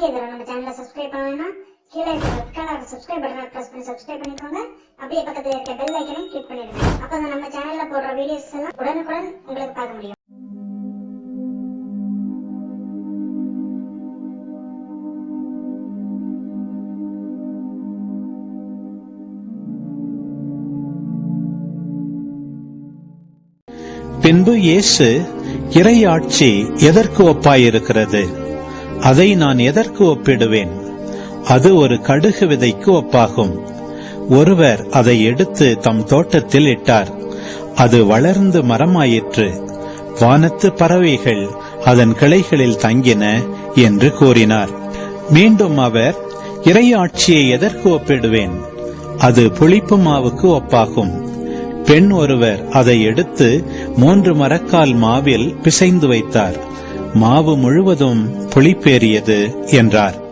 நீங்க இதுல நம்ம சேனலை சப்ஸ்கிரைப் பண்ணலைன்னா கீழே இருக்க ரெட் கலர் சப்ஸ்கிரைப் பட்டனை ப்ரெஸ் பண்ணி சப்ஸ்கிரைப் பண்ணிக்கோங்க. அப்படியே பக்கத்தில் இருக்க பெல் ஐக்கனையும் கிளிக் பண்ணிடுங்க. அப்போ நம்ம சேனலில் போடுற வீடியோஸ் எல்லாம் உடனுக்குடன் உங்களுக்கு பார்க்க முடியும். பின்பு இயேசு இறையாட்சி எதற்கு ஒப்பாயிருக்கிறது? அதை நான் எதற்கு ஒப்பிடுவேன்? அது ஒரு கடுகு விதைக்கு ஒப்பாகும். ஒருவர் அதை எடுத்து தம் தோட்டத்தில் இட்டார். அது வளர்ந்து மரமாயிற்று. வானத்து பறவைகள் அதன் கிளைகளில் தங்கின என்று கூறினார். மீண்டும் அவர் இறையாட்சியை எதற்கு ஒப்பிடுவேன்? அது புளிப்பு மாவுக்கு ஒப்பாகும். பெண் ஒருவர் அதை எடுத்து மூன்று மரக்கால் மாவில் பிசைந்து வைத்தார். மாவு முழுவதும் புளிப்பேறியது என்றார்.